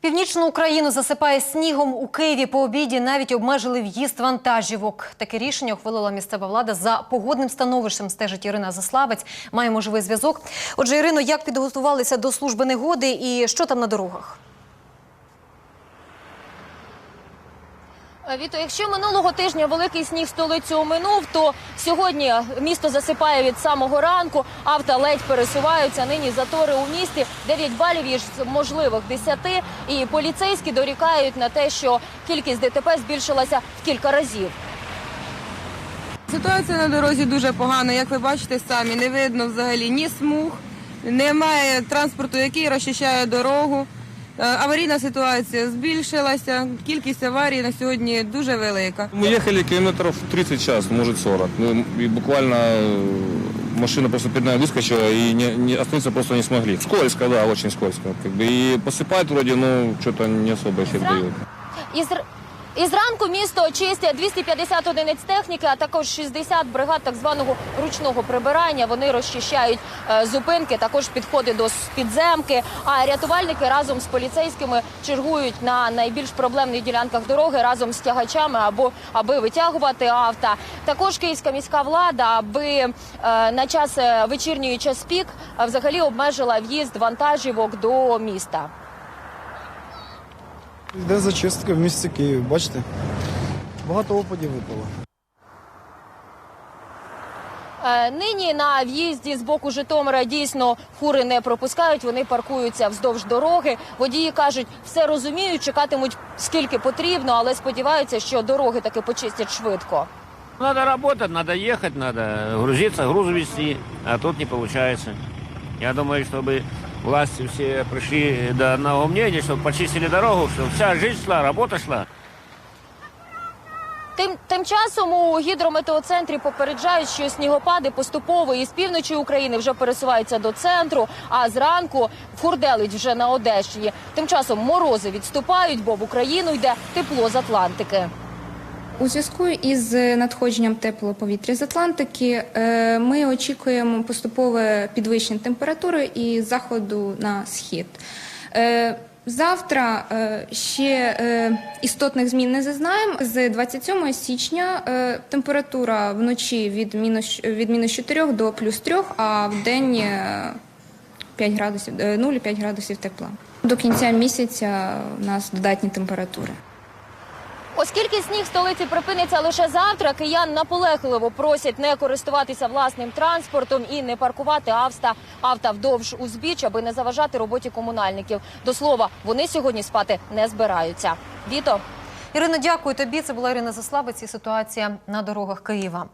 Північну Україну засипає снігом у Києві. По обіді навіть обмежили в'їзд вантажівок. Таке рішення ухвалила місцева влада за погодним становищем. Стежить Ірина Заславець. Маємо живий зв'язок. Отже, Ірино, як підготувалися до служби негоди і що там на дорогах? Віто, якщо минулого тижня великий сніг столицю оминув, то сьогодні місто засипає від самого ранку. Авто ледь пересуваються. Нині затори у місті 9 балів із можливих 10. І поліцейські дорікають на те, що кількість ДТП збільшилася в кілька разів. Ситуація на дорозі дуже погана. Як ви бачите самі, не видно взагалі ні смуг, немає транспорту, який розчищає дорогу. Е, Аварійна ситуація збільшилася. Кількість аварій на сьогодні дуже велика. Мы ехали километров 30 в час, может 40. Ну, и буквально э, машина просто перед нами выскочила и не, не, остановиться просто не смогли. Скользко, да, очень скользко. Как бы, и посыпать вроде, ну, что-то не особо эффект Зра- дает. І зр- і зранку місто очистять 250 одиниць техніки, а також 60 бригад так званого ручного прибирання. Вони розчищають е, зупинки, також підходи до підземки. А рятувальники разом з поліцейськими чергують на найбільш проблемних ділянках дороги разом з тягачами або аби витягувати авто. Також київська міська влада, аби е, на час е, вечірньої час пік е, взагалі обмежила в'їзд вантажівок до міста. Йде зачистка в місті Києві, бачите? Багато опадів випало. Е, Нині на в'їзді з боку Житомира дійсно фури не пропускають. Вони паркуються вздовж дороги. Водії кажуть, все розуміють, чекатимуть скільки потрібно, але сподіваються, що дороги таки почистять швидко. Надо работать, надо ехать, надо грузиться, груз вести, а тут не получается. Я думаю, чтобы власти все пришли до одного мнения, чтобы почистили дорогу, чтобы вся жизнь шла, работа шла. Тим тим часом у гідрометеоцентрі попереджають, що снігопади поступово із півночі України вже пересуваються до центру. А зранку фурделить вже на Одещині. Тим часом морози відступають, бо в Україну йде тепло з Атлантики. У зв'язку із надходженням теплого повітря з Атлантики е, ми очікуємо поступове підвищення температури і заходу на схід. Е, Завтра е, ще е, істотних змін не зазнаємо. З 27 січня е, температура вночі від мінус від мінус 4 до плюс 3, а в день е, 5 градусів е, 0,5 градусів тепла. До кінця місяця у нас додатні температури. Оскільки сніг в столиці припиниться лише завтра, киян наполегливо просять не користуватися власним транспортом і не паркувати авто, авто вдовж узбіч, аби не заважати роботі комунальників. До слова, вони сьогодні спати не збираються. Віто. Ірино, дякую тобі. Це була Ірина Заславець і ситуація на дорогах Києва.